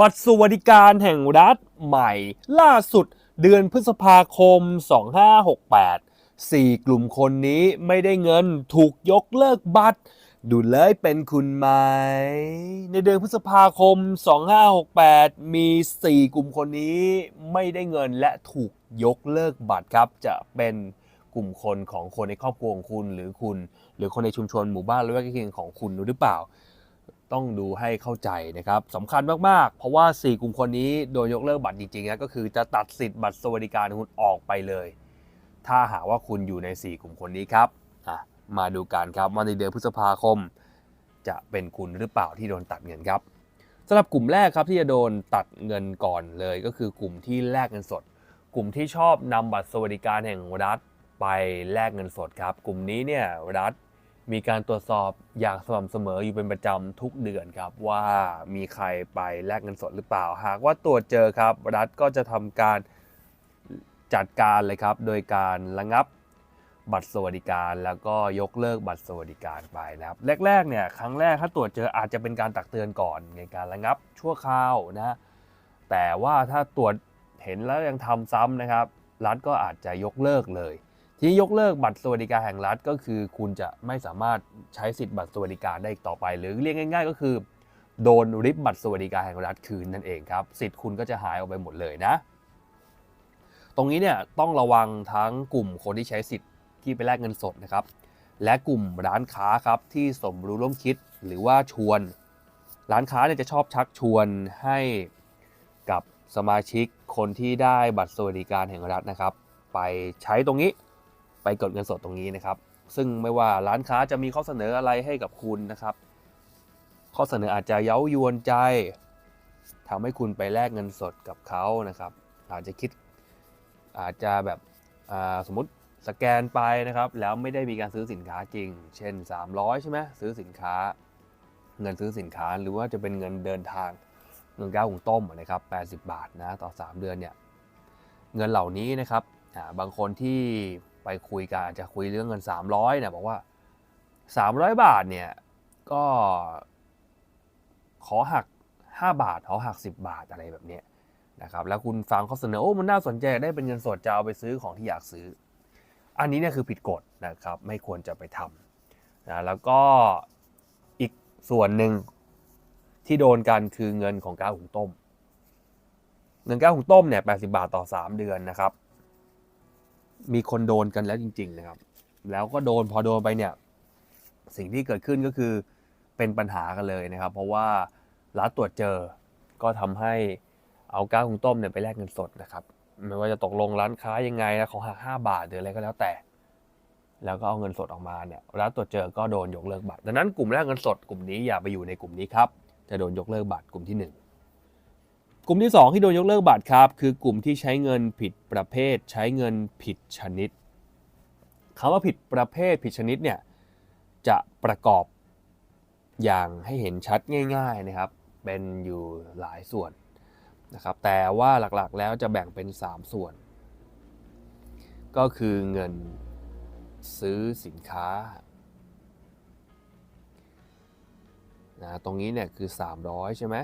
บัตรสวัสดิการแห่งรัฐใหม่ ล่าสุดเดือนพฤษภาคม 2568 4 กลุ่มคนนี้ไม่ได้เงินถูกยกเลิกบัตร ดูเลยเป็นคุณไหม ในเดือนพฤษภาคม 2568 มี 4 กลุ่มคนนี้ไม่ได้เงินและถูกยกเลิกบัตรครับ จะเป็นกลุ่มคนของคนในครอบครัวของคุณ หรือคุณ หรือคนในชุมชนหมู่บ้านหรือว่าใกล้เคียงของคุณหรือเปล่า ต้องดูให้เข้าใจนะครับสำคัญมากๆ เพราะว่า 4 กลุ่มคนนี้โดนยกเลิกบัตรจริงๆนะก็คือจะตัดสิทธิ์บัตรสวัสดิการของคุณออกไปเลย ถ้าหากว่าคุณอยู่ใน 4 กลุ่มคนนี้ครับมาดูกันครับว่าในเดือนพฤษภาคม จะเป็นคุณหรือเปล่าที่โดนตัดเงินครับสำหรับกลุ่มแรกครับที่จะโดนตัดเงินก่อนเลย ก็คือกลุ่มที่แลกเงินสด กลุ่มที่ชอบนำบัตรสวัสดิการแห่งรัฐไปแลกเงินสดครับ กลุ่มนี้เนี่ยรัฐ มีการตรวจสอบอย่างสม่ำเสมออยู่เป็นประจำทุกเดือนครับ ว่ามีใครไปแลกเงินสดหรือเปล่า หากว่าตรวจเจอครับ รัฐก็จะทำการจัดการเลยครับ โดยการระงับบัตรสวัสดิการ แล้วก็ยกเลิกบัตรสวัสดิการไปนะครับแรกๆเนี่ยครั้งแรกถ้าตรวจเจออาจจะเป็นการตักเตือนก่อนในการระงับชั่วคราวนะแต่ว่าถ้าตรวจเห็นแล้วยังทำซ้ำนะครับ รัฐก็อาจจะยกเลิกเลย ที่ยกเลิกบัตรสวัสดิการแห่งรัฐก็คือ คุณจะไม่สามารถใช้สิทธิ์บัตรสวัสดิการได้อีกต่อไป หรือเรียกง่าย ๆ ก็คือ โดนริบบัตรสวัสดิการแห่งรัฐคืนนั่นเองครับ สิทธิ์คุณก็จะหายออกไปหมดเลยนะ ตรงนี้เนี่ยต้องระวังทั้งกลุ่มคนที่ใช้สิทธิ์ที่ไปแลกเงินสดนะครับ และกลุ่มร้านค้าครับที่สมรู้ร่วมคิดหรือว่าชวน ร้านค้าเนี่ยจะชอบชักชวนให้กับสมาชิกคนที่ได้บัตรสวัสดิการแห่งรัฐนะครับ ไปใช้ตรงนี้ ไปกดเงินสดตรงนี้นะครับ ซึ่งไม่ว่าร้านค้าจะมีข้อเสนออะไรให้กับคุณนะครับ ข้อเสนออาจจะเย้ายวนใจทำให้คุณไปแลกเงินสดกับเขานะครับ อาจจะคิดอาจจะแบบสมมติสแกนไปนะครับ แล้วไม่ได้มีการซื้อสินค้าจริง เช่น 300 ใช่ไหมซื้อสินค้า เงินซื้อสินค้าหรือว่าจะเป็นเงินเดินทางเงินก้าวหุงต้มนะครับ 80 บาทนะต่อ 3 เดือนเนี่ยเงินเหล่านี้นะครับบางคนที่ ไปคุยกันอาจจะคุยเรื่องเงิน 300เนี่ยบอกว่า 300 บาทเนี่ยก็ขอหัก 5 บาทขอหัก 10 บาทอะไรแบบนี้นะครับแล้วคุณฟังเขาเสนอโอ้มันน่าสนใจได้เป็นเงินสดจะเอาไปซื้อของที่อยากซื้อ อันนี้เนี่ยคือผิดกฎนะครับไม่ควรจะไปทำนะแล้วก็อีกส่วนหนึ่งที่โดนกันคือเงินของก้าวหุงต้มเงินก้าวหุงต้มเนี่ย80บาทต่อ 3 เดือนนะครับ มีคนโดนกันแล้วจริง ๆ นะครับ แล้วก็โดนพอโดนไปเนี่ย สิ่งที่เกิดขึ้นก็คือเป็นปัญหากันเลยนะครับ เพราะว่ารัฐตรวจเจอก็ทำให้เอาก้าวหุงต้มเนี่ยไปแลกเงินสดนะครับ ไม่ว่าจะตกลงร้านค้ายังไงนะขอหัก5บาทหรืออะไรก็แล้วแต่ แล้วก็เอาเงินสดออกมาเนี่ยรัฐตรวจเจอก็โดนยกเลิกบัตรดังนั้นกลุ่มแรกเงินสดกลุ่มนี้อย่าไปอยู่ในกลุ่มนี้ครับจะโดนยกเลิกบัตรกลุ่มที่ 1 กลุ่มที่ 2 ที่โดนยกเลิกบัตรครับ คือกลุ่มที่ใช้เงินผิดประเภท ใช้เงินผิดชนิดคำว่าผิดประเภทผิดชนิดเนี่ยจะประกอบอย่างให้เห็นชัดง่ายๆนะครับ เป็นอยู่หลายส่วนนะครับ แต่ว่าหลักๆแล้วจะแบ่งเป็น 3 ส่วน ก็คือเงินซื้อสินค้านะตรงนี้เนี่ยคือ 300 ใช่ไหม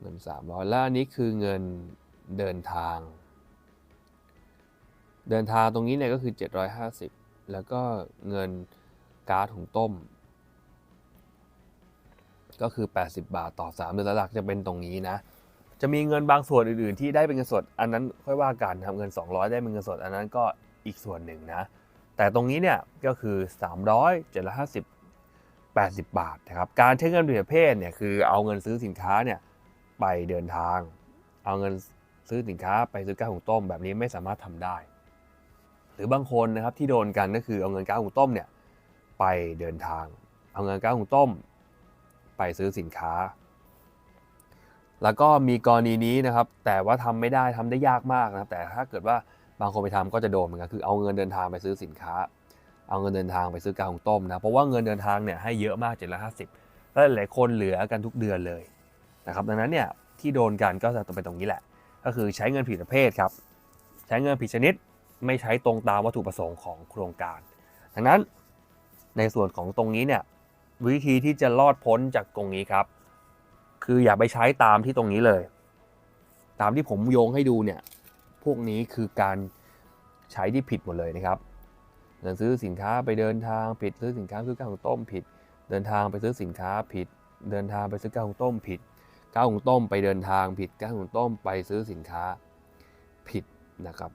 เงิน300แล้วอันนี้คือเงินเดินทาง เดินทางตรงนี้เนี่ยก็คือ 750 แล้วก็เงินก๊าร์ดหุงต้ม ก็คือ 80 บาทต่อ 3 เดือนหลักจะเป็นตรงนี้นะ จะมีเงินบางส่วนอื่นๆ ที่ได้เป็นเงินสด อันนั้นค่อยว่ากันทำเงิน 200 ได้เป็นเงินสด อันนั้นก็อีกส่วนหนึ่งนะ แต่ตรงนี้เนี่ยก็คือ 300 750 80 บาทนะครับ การใช้เงินผิดประเภทเนี่ยคือเอาเงินซื้อสินค้าเนี่ย ไปเดินทาง เอาเงินซื้อสินค้าไปซื้อก้าวหุงต้ม แบบนี้ไม่สามารถทำได้ หรือบางคนนะครับที่โดนกันก็คือเอาเงินก้าวหุงต้มเนี่ยไปเดินทาง เอาเงินก้าวหุงต้ม ไปซื้อสินค้า แล้วก็มีกรณีนี้นะครับ แต่ว่าทำไม่ได้ทำได้ยากมากนะครับแต่ถ้าเกิดว่าบางคนไปทำก็จะโดนเหมือนกันคือเอาเงินเดินทางไปซื้อสินค้า เอาเงินเดินทางไปซื้อกาหุงต้มนะเพราะว่าเงินเดินทางเนี่ยให้เยอะมากเจ็ดร้อยห้าสิบแล้วหลายคนเหลือกันทุกเดือนเลย นะครับดังนั้นเนี่ยที่โดนกันก็จะเป็นตรงนี้แหละ ก็คือใช้เงินผิดประเภทครับ ใช้เงินผิดชนิดไม่ใช้ตรงตามวัตถุประสงค์ของโครงการ ดังนั้นในส่วนของตรงนี้เนี่ยวิธีที่จะรอดพ้นจากตรงนี้ครับ คืออย่าไปใช้ตามที่ตรงนี้เลย ตามที่ผมโยงให้ดูเนี่ยพวกนี้คือการใช้ที่ผิดหมดเลยนะครับเดินซื้อสินค้าไปเดินทางผิดซื้อสินค้าซื้อข้าวหุงต้มผิด เดินทางไปซื้อสินค้าผิด เดินทางไปซื้อข้าวหุงต้มผิด ข้าวหุงต้มไปเดินทางผิดข้าวหุงต้มไปซื้อสินค้าผิดนะครับ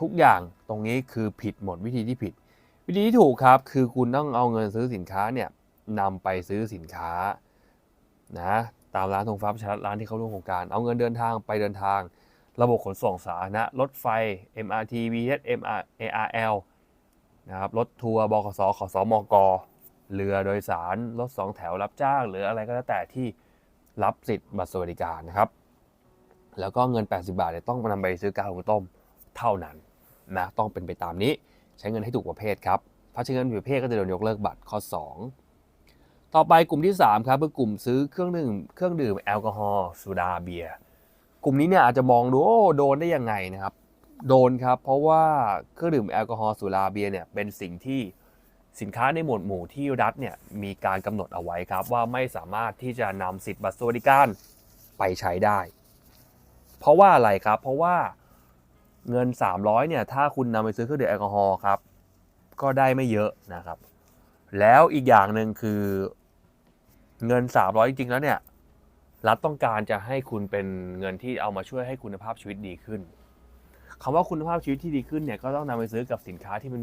ทุกอย่างตรงนี้คือผิดหมดวิธีที่ผิด วิธีที่ถูกครับคือคุณต้องเอาเงินซื้อสินค้าเนี่ยนำไปซื้อสินค้านะตามร้านธงฟ้าประชารัฐร้านที่เขาร่วมโครงการ เอาเงินเดินทางไปเดินทาง ระบบขนส่งสาธารณะรถไฟ MRT BTS MR ARL นะครับรถทัวร์บขสขสมกเรือโดยสารรถสองแถวรับจ้าง หรืออะไรก็แล้วแต่ที่ รับสิทธิ์บัตรสวัสดิการนะครับ แล้วก็เงิน 80 บาทเนี่ยต้องนำไปซื้อกาหุงต้มเท่านั้นนะต้องเป็นไปตามนี้ใช้เงินให้ถูกประเภทครับ ถ้าใช้เงินผิดประเภทก็จะโดนยกเลิกบัตรข้อ 2 ต่อไปกลุ่มที่ 3 ครับคือกลุ่มซื้อเครื่องดื่มเครื่องดื่มแอลกอฮอล์สุราเบียร์กลุ่มนี้เนี่ยอาจจะมองดูโอ้โดนได้ยังไงนะครับ โดนครับ เพราะว่าเครื่องดื่มแอลกอฮอล์สุราเบียร์เนี่ยเป็นสิ่งที่ สินค้าในหมวดหมู่ที่รัฐเนี่ยมีการกำหนดเอาไว้ครับว่าไม่สามารถที่จะนำสิทธิบัตรสวัสดิการไปใช้ได้ เพราะว่าอะไรครับ เพราะว่าเงิน 300เนี่ยถ้าคุณนำไปซื้อเครื่องดื่มแอลกอฮอล์ครับก็ได้ไม่เยอะนะครับ แล้วอีกอย่างหนึ่งคือเงิน 300 จริงๆแล้วเนี่ยรัฐต้องการจะให้คุณเป็นเงินที่เอามาช่วยให้คุณภาพชีวิตดีขึ้นคำว่าคุณภาพชีวิตที่ดีขึ้นเนี่ยก็ต้องนำไปซื้อกับสินค้าที่มัน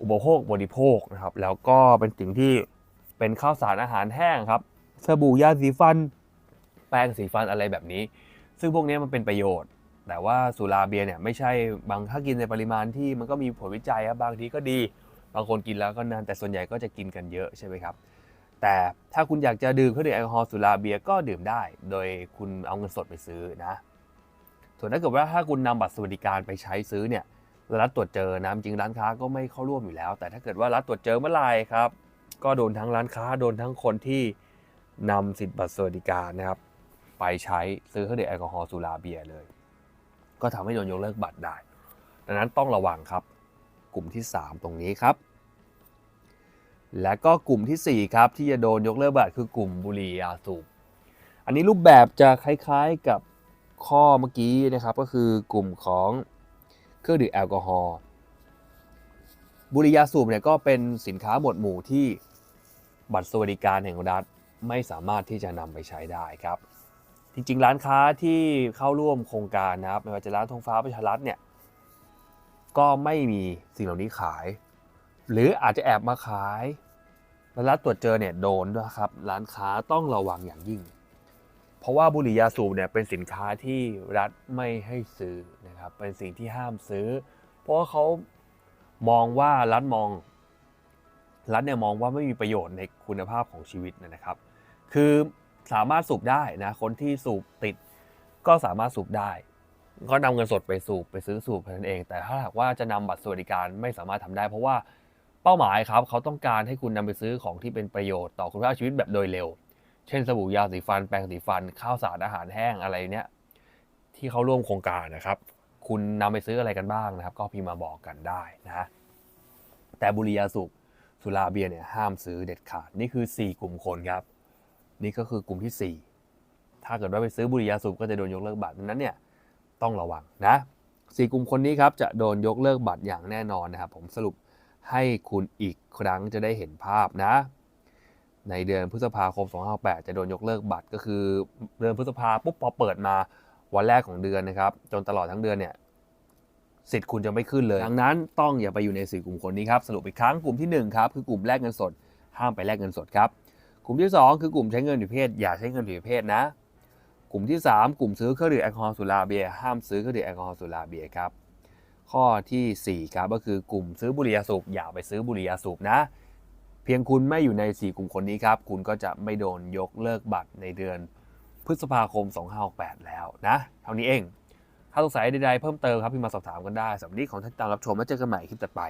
อุปโภคบริโภคนะครับ แล้วก็เป็นสิ่งที่เป็นข้าวสารอาหารแห้งครับสบู่ยาสีฟัน แปรงสีฟันอะไรแบบนี้ ซึ่งพวกนี้มันเป็นประโยชน์ แต่ว่าสุราเบียร์เนี่ยไม่ใช่บางถ้ากินในปริมาณที่มันก็มีผลวิจัยครับบางทีก็ดี บางคนกินแล้วก็นานแต่ส่วนใหญ่ก็จะกินกันเยอะใช่ไหมครับแต่ถ้าคุณอยากจะดื่มเครื่องดื่มแอลกอฮอล์สุราเบียร์ก็ดื่มได้ โดยคุณเอาเงินสดไปซื้อนะ ส่วนถ้าเกิดว่าถ้าคุณนำบัตรสวัสดิการไปใช้ซื้อเนี่ย รัฐตรวจเจอนะจริงร้านค้าก็ไม่เข้าร่วมอยู่แล้ว แต่ถ้าเกิดว่ารัฐตรวจเจอเมื่อไหร่ครับ ก็โดนทั้งร้านค้าโดนทั้งคนที่นำสิทธิบัตรสวัสดิการนะครับ ไปใช้ซื้อเครื่องดื่มแอลกอฮอล์สุราเบียร์เลย ก็ทำให้โดนยกเลิกบัตรได้ ดังนั้นต้องระวังครับ กลุ่มที่ 3 ตรงนี้ครับ และก็กลุ่มทีสี่4 ครับที่จะโดนยกเลิกบัตรคือกลุ่มบุหรี่ยาสูบอันนี้รูปแบบจะคล้ายๆกับข้อเมื่อกี้นะครับ ก็คือกลุ่มของ เครื่องดื่มแอลกอฮอล์บุหรี่ยาสูบเนี่ยก็เป็นสินค้าหมวดหมู่ที่บัตรสวัสดิการแห่งรัฐไม่สามารถที่จะนำไปใช้ได้ครับ จริงๆ ร้านค้าที่เข้าร่วมโครงการนะครับไม่ว่าจะร้านธงฟ้าประชารัฐเนี่ยก็ไม่มีสิ่งเหล่านี้ขาย หรืออาจจะแอบมาขายแล้วรัฐตรวจเจอเนี่ยโดนด้วยครับ ร้านค้าต้องระวังอย่างยิ่ง ราะว่าบุหรี่ยาสูบเนี่ยเป็นสินค้าที่รัฐไม่ให้ซื้อนะครับเป็นสิ่งที่ห้ามซื้อ เพราะว่าเขามองว่ารัฐมองรัฐเนี่ยมองว่าไม่มีประโยชน์ในคุณภาพของชีวิตนะครับ คือสามารถสูบได้นะคนที่สูบติดก็สามารถสูบได้ ก็นำเงินสดไปสูบไปซื้อสูบเท่านั้นเอง แต่ถ้าหากว่าจะนำบัตรสวัสดิการไม่สามารถทำได้ เพราะว่าเป้าหมายครับเขาต้องการให้คุณนำไปซื้อของที่เป็นประโยชน์ต่อคุณภาพชีวิตแบบโดยเร็ว เช่นสบู่ยาสีฟัน แปรงสีฟัน ข้าวสารอาหารแห้งอะไรเนี้ยที่เขาร่วมโครงการนะครับ คุณนำไปซื้ออะไรกันบ้างนะครับ ก็พิมพ์มาบอกกันได้นะแต่บุหรี่ยาสูบสุราเบียร์เนี่ยห้ามซื้อเด็ดขาด นี่คือ 4 กลุ่มคนครับ นี่ก็คือกลุ่มที่ 4 ถ้าเกิดว่าไปซื้อบุหรี่ยาสูบก็จะโดนยกเลิกบัตรดังนั้นเนี่ยต้องระวังนะสี่กลุ่มคนนี้ครับจะโดนยกเลิกบัตรอย่างแน่นอนนะครับ ผมสรุปให้คุณอีกครั้งจะได้เห็นภาพนะ ในเดือนพฤษภาคม 2568 จะโดนยกเลิกบัตรก็คือเดือนพฤษภาปุ๊บพอเปิดมาวันแรกของเดือนนะครับ จนตลอดทั้งเดือนเนี่ยสิทธิ์คุณจะไม่ขึ้นเลย ดังนั้นต้องอย่าไปอยู่ในสี่กลุ่มคนนี้ครับ สรุปอีกครั้งกลุ่มที่ 1 ครับ คือกลุ่มแลกเงินสด ห้ามไปแลกเงินสดครับ กลุ่มที่ 2 คือกลุ่มใช้เงินผิดเภทอย่าใช้เงินผิดเภทนะ กลุ่มที่ 3 กลุ่มซื้อเครื่องดื่มแอลกอฮอล์สุราเบียร์ห้ามซื้อเครื่องดื่มแอลกอฮอล์สุราเบียร์ครับข้อทีสี่4ครับก็คือกลุ่มซื้อบุหรี่ยาสูบอย่าไปซื้อบุหรี่ยาสูบนะ เพียงคุณไม่อยู่ใน 4 กลุ่มคนนี้ครับ คุณก็จะไม่โดนยกเลิกบัตรในเดือนพฤษภาคม 2568 แล้วนะ เท่านี้เอง ถ้าสงสัยใดๆเพิ่มเติมครับพิมพ์มาสอบถามกันได้สำหรับนี้ของท่านติดตามรับชมแล้วเจอกันใหม่คลิปต่อไป